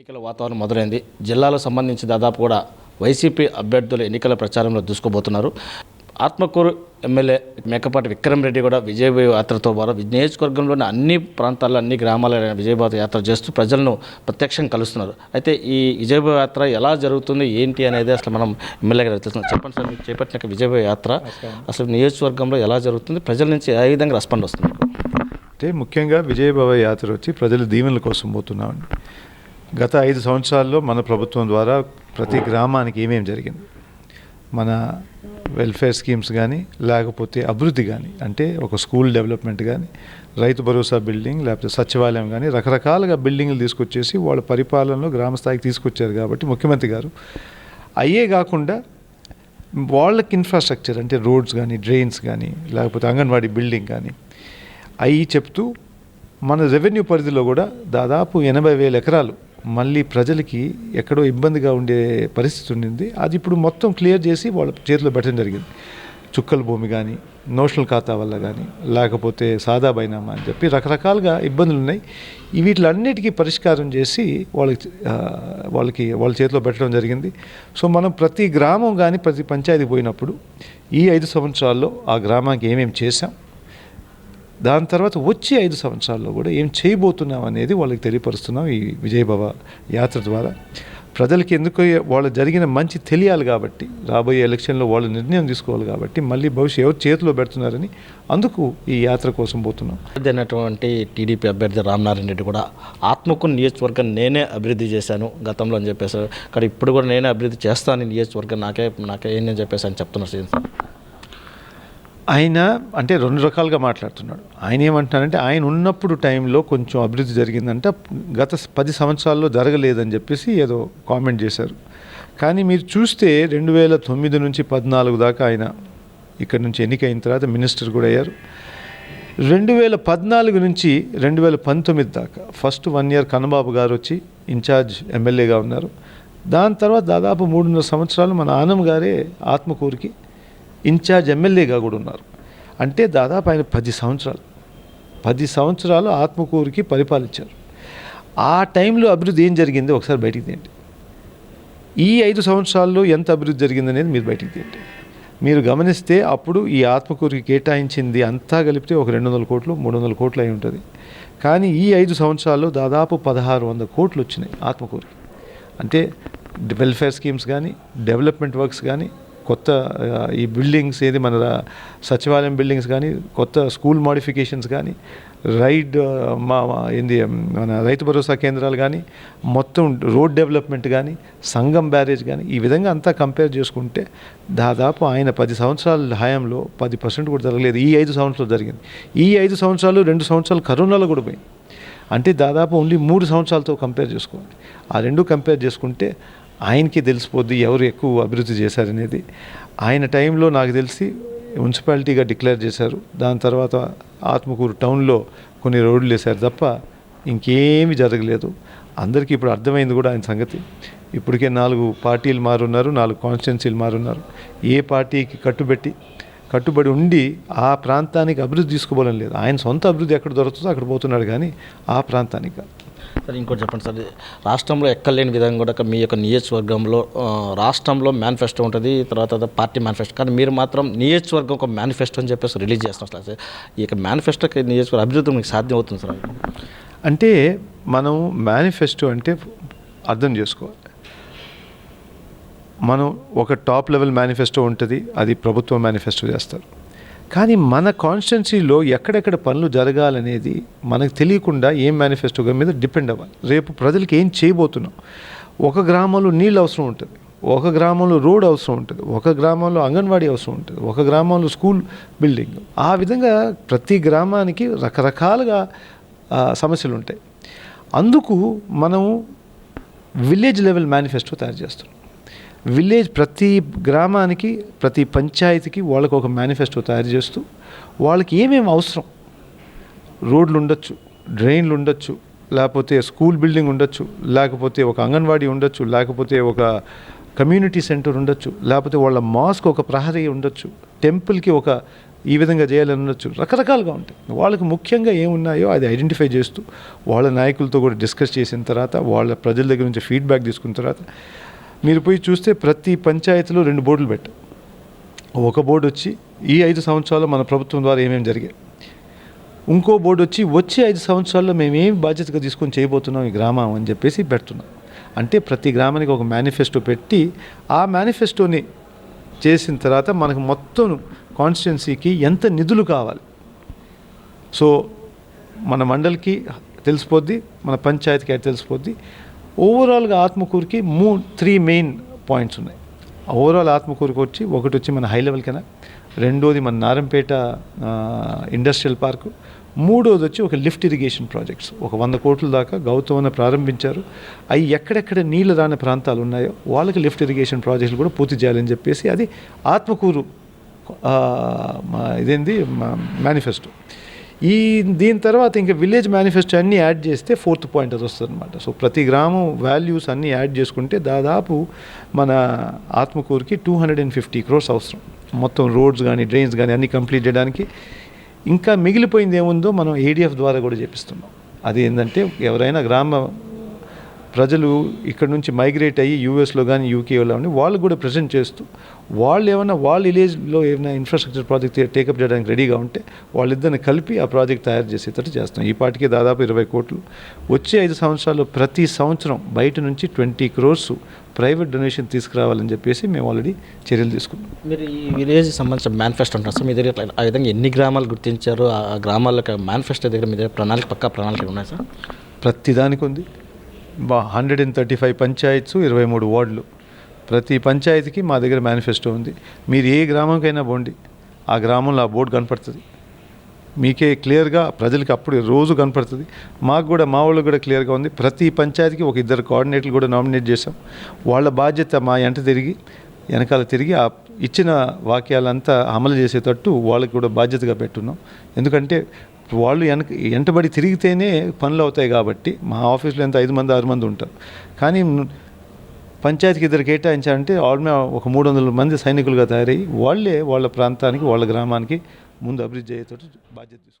ఎన్నికల వాతావరణం మొదలైంది. జిల్లాలో సంబంధించి దాదాపు కూడా వైసీపీ అభ్యర్థులు ఎన్నికల ప్రచారంలో దూసుకోబోతున్నారు ఆత్మకూరు ఎమ్మెల్యే మేకపాటి విక్రమ్ రెడ్డి కూడా విజయభావ యాత్రతో ద్వారా నియోజకవర్గంలోని అన్ని ప్రాంతాల్లో అన్ని గ్రామాల విజయభావ యాత్ర చేస్తూ ప్రజలను ప్రత్యక్షంగా కలుస్తున్నారు. అయితే ఈ విజయభావ యాత్ర ఎలా జరుగుతుంది ఏంటి అనేది అసలు మనం ఎమ్మెల్యే గారు తెలుస్తున్నాం చెప్పండి సార్ మీరు చేపట్టిన విజయభావ యాత్ర అసలు నియోజకవర్గంలో ఎలా జరుగుతుంది? ప్రజల నుంచి ఏ విధంగా రెస్పాండ్ వస్తుంది అంటే ముఖ్యంగా విజయభవ యాత్ర వచ్చి ప్రజల దీవెనల కోసం పోతున్నామండి. గత ఐదు సంవత్సరాల్లో మన ప్రభుత్వం ద్వారా ప్రతి గ్రామానికి ఏమేమి జరిగింది? మన వెల్ఫేర్ స్కీమ్స్ కానీ లేకపోతే అభివృద్ధి కానీ అంటే ఒక స్కూల్ డెవలప్మెంట్ కానీ రైతు భరోసా బిల్డింగ్ లేకపోతే సచివాలయం కానీ రకరకాలుగా బిల్డింగ్లు తీసుకొచ్చేసి వాళ్ళ పరిపాలనలో గ్రామ స్థాయికి తీసుకొచ్చారు కాబట్టి ముఖ్యమంత్రి గారు. అయ్యే కాకుండా వాళ్ళకి ఇన్ఫ్రాస్ట్రక్చర్ అంటే రోడ్స్ కానీ డ్రైన్స్ కానీ లేకపోతే అంగన్వాడీ బిల్డింగ్ కానీ అవి చెప్తూ మన రెవెన్యూ పరిధిలో కూడా దాదాపు ఎనభై వేల ఎకరాలు మళ్ళీ ప్రజలకి ఎక్కడో ఇబ్బందిగా ఉండే పరిస్థితి ఉండింది. అది ఇప్పుడు మొత్తం క్లియర్ చేసి వాళ్ళ చేతిలో పెట్టడం జరిగింది. చుక్కల భూమి కానీ నోషనల్ ఖాతా వల్ల కానీ లేకపోతే సాదా బైనామా అని చెప్పి రకరకాలుగా ఇబ్బందులు ఉన్నాయి. వీటిలన్నిటికీ పరిష్కారం చేసి వాళ్ళకి వాళ్ళకి వాళ్ళ చేతిలో పెట్టడం జరిగింది. సో మనం ప్రతి గ్రామం కానీ ప్రతి పంచాయతీ పోయినప్పుడు ఈ ఐదు సంవత్సరాల్లో ఆ గ్రామానికి ఏమేమి చేసాం దాని తర్వాత వచ్చే ఐదు సంవత్సరాల్లో కూడా ఏం చేయబోతున్నాం అనేది వాళ్ళకి తెలియపరుస్తున్నాం ఈ విజయభవ యాత్ర ద్వారా. ప్రజలకి ఎందుకు వాళ్ళు జరిగిన మంచి తెలియాలి కాబట్టి రాబోయే ఎలక్షన్లో వాళ్ళు నిర్ణయం తీసుకోవాలి కాబట్టి మళ్ళీ భవిష్యత్ ఎవరు చేతిలో పెడుతున్నారని అందుకు ఈ యాత్ర కోసం పోతున్నాం. అభ్యర్థి అయినటువంటి టీడీపీ అభ్యర్థి రామనారాయణ రెడ్డి కూడా ఆత్మకు నియోజకవర్గం నేనే అభివృద్ధి చేశాను గతంలో అని చెప్పేసి కానీ ఇప్పుడు కూడా నేనే అభివృద్ధి చేస్తాను నియోజకవర్గం నాకే నాకే ఏంటని చెప్పేసి అని చెప్తున్నారు సార్ ఆయన అంటే రెండు రకాలుగా మాట్లాడుతున్నాడు. ఆయన ఏమంటున్నారంటే ఆయన ఉన్నప్పుడు టైంలో కొంచెం అభివృద్ధి జరిగిందంటే గత పది సంవత్సరాల్లో జరగలేదని చెప్పేసి ఏదో కామెంట్ చేశారు. కానీ మీరు చూస్తే రెండు వేల తొమ్మిది నుంచి పద్నాలుగు దాకా ఆయన ఇక్కడ నుంచి ఎన్నికైన తర్వాత మినిస్టర్ కూడా అయ్యారు. రెండు వేల పద్నాలుగు నుంచి రెండు వేల పంతొమ్మిది దాకా ఫస్ట్ వన్ ఇయర్ కన్నబాబు గారు వచ్చి ఇన్ఛార్జ్ ఎమ్మెల్యేగా ఉన్నారు. దాని తర్వాత దాదాపు మూడున్నర సంవత్సరాలు మన ఆనం గారే ఆత్మకూరుకి ఇన్ఛార్జ్ ఎమ్మెల్యేగా కూడా ఉన్నారు. అంటే దాదాపు ఆయన పది సంవత్సరాలు. పది సంవత్సరాలు ఆత్మకూరుకి పరిపాలించారు. ఆ టైంలో అభివృద్ధి ఏం జరిగిందో ఒకసారి బయటికి తీయండి. ఈ ఐదు సంవత్సరాల్లో ఎంత అభివృద్ధి జరిగిందనేది మీరు బయటికి తీయండి. మీరు గమనిస్తే అప్పుడు ఈ ఆత్మకూరుకి కేటాయించింది అంతా కలిపితే ఒక రెండు వందల కోట్లు మూడు వందల కోట్లు అయి ఉంటుంది. కానీ ఈ ఐదు సంవత్సరాల్లో దాదాపు పదహారు వంద కోట్లు వచ్చినాయి ఆత్మకూరికి. అంటే వెల్ఫేర్ స్కీమ్స్ కానీ డెవలప్మెంట్ వర్క్స్ కానీ కొత్త ఈ బిల్డింగ్స్ ఏది మన సచివాలయం బిల్డింగ్స్ కానీ కొత్త స్కూల్ మోడిఫికేషన్స్ కానీ రైడ్ మా ఏంది మన రైతు భరోసా కేంద్రాలు కానీ మొత్తం రోడ్ డెవలప్మెంట్ కానీ సంఘం బ్యారేజ్ కానీ ఈ విధంగా అంతా కంపేర్ చేసుకుంటే దాదాపు ఆయన పది సంవత్సరాల హయాంలో పది పర్సెంట్ కూడా జరగలేదు. ఈ ఐదు సంవత్సరాలు జరిగింది. ఈ ఐదు సంవత్సరాలు రెండు సంవత్సరాలు కరోనాలో కూడా పోయింది అంటే దాదాపు ఓన్లీ మూడు సంవత్సరాలతో కంపేర్ చేసుకోండి. ఆ రెండు కంపేర్ చేసుకుంటే ఆయనకి తెలిసిపోద్ది ఎవరు ఎక్కువ అభివృద్ధి చేశారనేది. ఆయన టైంలో నాకు తెలిసి మున్సిపాలిటీగా డిక్లేర్ చేశారు. దాని తర్వాత ఆత్మకూరు టౌన్లో కొన్ని రోడ్లు వేశారు తప్ప ఇంకేమీ జరగలేదు. అందరికీ ఇప్పుడు అర్థమైంది కూడా ఆయన సంగతి. ఇప్పటికే నాలుగు పార్టీలు మారున్నారు నాలుగు కాన్స్టిట్యున్సీలు మారున్నారు. ఏ పార్టీకి కట్టుబెట్టి కట్టుబడి ఉండి ఆ ప్రాంతానికి అభివృద్ధి తీసుకోవాలని లేదు. ఆయన సొంత అభివృద్ధి ఎక్కడ దొరుకుతుందో అక్కడ పోతున్నాడు కానీ ఆ ప్రాంతానికి కాదు. సార్ ఇంకోటి చెప్పండి సార్. రాష్ట్రంలో ఎక్కలేని విధంగా కూడా మీ యొక్క నియోజకవర్గంలో రాష్ట్రంలో మేనిఫెస్టో ఉంటుంది తర్వాత పార్టీ మేనిఫెస్టో కానీ మీరు మాత్రం నియోజకవర్గం ఒక మేనిఫెస్టో అని చెప్పేసి రిలీజ్ చేస్తున్నారు సార్. ఈ యొక్క మేనిఫెస్టోకి నియోజకవర్గ అభివృద్ధి మీకు సాధ్యం అవుతుంది సార్? అంటే మనం మేనిఫెస్టో అంటే అర్థం చేసుకోవాలి మనం ఒక టాప్ లెవెల్ మేనిఫెస్టో ఉంటుంది అది ప్రభుత్వం మేనిఫెస్టో చేస్తారు. కానీ మన కాన్స్టిట్యున్సీలో ఎక్కడెక్కడ పనులు జరగాలనేది మనకు తెలియకుండా ఏం మేనిఫెస్టోగా మీద డిపెండ్ అవ్వాలి. రేపు ప్రజలకి ఏం చేయబోతున్నాం? ఒక గ్రామంలో నీళ్ళు అవసరం ఉంటుంది. ఒక గ్రామంలో రోడ్ అవసరం ఉంటుంది. ఒక గ్రామంలో అంగన్వాడీ అవసరం ఉంటుంది. ఒక గ్రామంలో స్కూల్ బిల్డింగ్. ఆ విధంగా ప్రతి గ్రామానికి రకరకాలుగా సమస్యలు ఉంటాయి. అందుకు మనము విలేజ్ లెవెల్ మేనిఫెస్టో తయారు చేస్తున్నాం. విలేజ్ ప్రతి గ్రామానికి ప్రతి పంచాయతీకి వాళ్ళకు ఒక మేనిఫెస్టో తయారు చేస్తూ వాళ్ళకి ఏమేమి అవసరం? రోడ్లు ఉండొచ్చు డ్రైన్లు ఉండొచ్చు లేకపోతే స్కూల్ బిల్డింగ్ ఉండొచ్చు లేకపోతే ఒక అంగన్వాడీ ఉండొచ్చు లేకపోతే ఒక కమ్యూనిటీ సెంటర్ ఉండొచ్చు లేకపోతే వాళ్ళ మాస్క్ ఒక ప్రహరీ ఉండొచ్చు టెంపుల్కి ఒక ఈ విధంగా చేయాలని ఉండొచ్చు రకరకాలుగా ఉంటాయి. వాళ్ళకి ముఖ్యంగా ఏమున్నాయో అది ఐడెంటిఫై చేస్తూ వాళ్ళ నాయకులతో కూడా డిస్కస్ చేసిన తర్వాత వాళ్ళ ప్రజల దగ్గర నుంచి ఫీడ్బ్యాక్ తీసుకున్న తర్వాత మీరు పోయి చూస్తే ప్రతి పంచాయతీలో రెండు బోర్డులు పెట్టారు ఒక బోర్డు వచ్చి ఈ ఐదు సంవత్సరాలు మన ప్రభుత్వం ద్వారా ఏమేమి జరిగాయి. ఇంకో బోర్డు వచ్చి వచ్చే ఐదు సంవత్సరాల్లో మేము ఏం బాధ్యతగా తీసుకొని చేయబోతున్నాం ఈ గ్రామం అని చెప్పేసి పెడుతున్నాం. అంటే ప్రతి గ్రామానికి ఒక మేనిఫెస్టో పెట్టి ఆ మేనిఫెస్టోని చేసిన తర్వాత మనకు మొత్తం కాన్స్టిట్యున్సీకి ఎంత నిధులు కావాలి. సో మన మండలికి తెలిసిపోద్ది మన పంచాయతీకి అది తెలిసిపోద్ది. ఓవరాల్గా ఆత్మకూరుకి మూ త్రీ మెయిన్ పాయింట్స్ ఉన్నాయి. ఓవరాల్ ఆత్మకూరుకి వచ్చి ఒకటి వచ్చి మన హై లెవెల్ కెనా రెండోది మన నారంపేట ఇండస్ట్రియల్ పార్కు మూడోది వచ్చి ఒక లిఫ్ట్ ఇరిగేషన్ ప్రాజెక్ట్స్. ఒక వంద కోట్ల దాకా గౌతమన ప్రారంభించారు. అవి ఎక్కడెక్కడ నీళ్ళు రాని ప్రాంతాలు ఉన్నాయో వాళ్ళకి లిఫ్ట్ ఇరిగేషన్ ప్రాజెక్టులు కూడా పూర్తి చేయాలని చెప్పేసి అది ఆత్మకూరు ఇదేంది? మేనిఫెస్టో. ఈ దీని తర్వాత ఇంకా విలేజ్ మేనిఫెస్టో అన్నీ యాడ్ చేస్తే ఫోర్త్ పాయింట్ అది వస్తుంది అనమాట సో ప్రతి గ్రామం వాల్యూస్ అన్నీ యాడ్ చేసుకుంటే దాదాపు మన ఆత్మకూరుకి two hundred and fifty crores అవసరం. మొత్తం రోడ్స్ కానీ డ్రైన్స్ కానీ అన్నీ కంప్లీట్ చేయడానికి. ఇంకా మిగిలిపోయింది ఏముందో మనం ఏడిఎఫ్ ద్వారా కూడా చేపిస్తున్నాం. అది ఏంటంటే ఎవరైనా గ్రామ ప్రజలు ఇక్కడ నుంచి మైగ్రేట్ అయ్యి యూఎస్లో కానీ యూకేలో కానీ వాళ్ళు కూడా ప్రజెంట్ చేస్తూ వాళ్ళు ఏమైనా వాళ్ళ విలేజ్లో ఏమైనా ఇన్ఫ్రాస్ట్రక్చర్ ప్రాజెక్ట్ టేకప్ చేయడానికి రెడీగా ఉంటే వాళ్ళిద్దరిని కలిపి ఆ ప్రాజెక్ట్ తయారు చేసేటట్టు చేస్తాం ఈ పాటికి దాదాపు ఇరవై కోట్లు. వచ్చే ఐదు సంవత్సరాల్లో ప్రతి సంవత్సరం బయట నుంచి ట్వంటీ క్రోర్స్ ప్రైవేట్ డొనేషన్ తీసుకురావాలని చెప్పేసి మేము ఆల్రెడీ చర్యలు తీసుకున్నాం. మీరు ఈ విలేజ్ సంబంధించిన మేనిఫెస్టో అంటారు సార్ మీ దగ్గర ఆ విధంగా ఎన్ని గ్రామాలు గుర్తించారు? ఆ గ్రామాలకు మేనిఫెస్టో దగ్గర మీ దగ్గర ప్రణాళిక పక్కా ప్రణాళికలు ఉన్నాయి సార్? ప్రతి దానికి ఉంది hundred and thirty five panchayats ఇరవై మూడు వార్డులు. ప్రతి పంచాయతీకి మా దగ్గర మేనిఫెస్టో ఉంది. మీరు ఏ గ్రామంకైనా పోండి. ఆ గ్రామంలో ఆ బోర్డు కనపడుతుంది. మీకే క్లియర్గా ప్రజలకి అప్పుడు రోజు కనపడుతుంది. మాకు కూడా మా వాళ్ళకి కూడా క్లియర్గా ఉంది. ప్రతి పంచాయతీకి ఒక ఇద్దరు కోఆర్డినేటర్లు కూడా నామినేట్ చేశాం. వాళ్ళ బాధ్యత మా ఎంట తిరిగి వెనకాల తిరిగి ఆ ఇచ్చిన వాక్యాలంతా అమలు చేసేటట్టు వాళ్ళకి కూడా బాధ్యతగా పెట్టున్నాం. ఎందుకంటే వాళ్ళు వెనక వెంటబడి తిరిగితేనే పనులు అవుతాయి కాబట్టి మా ఆఫీస్లో ఎంత ఐదు మంది ఆరు మంది ఉంటారు. కానీ పంచాయతీకి ఇద్దరు కేటాయించాలంటే ఆల్మే ఒక మూడు వందల మంది సైనికులుగా తయారయ్యి వాళ్ళే వాళ్ళ ప్రాంతానికి వాళ్ళ గ్రామానికి ముందు అభివృద్ధి అయ్యేటట్టు బాధ్యత తీసుకుంటారు.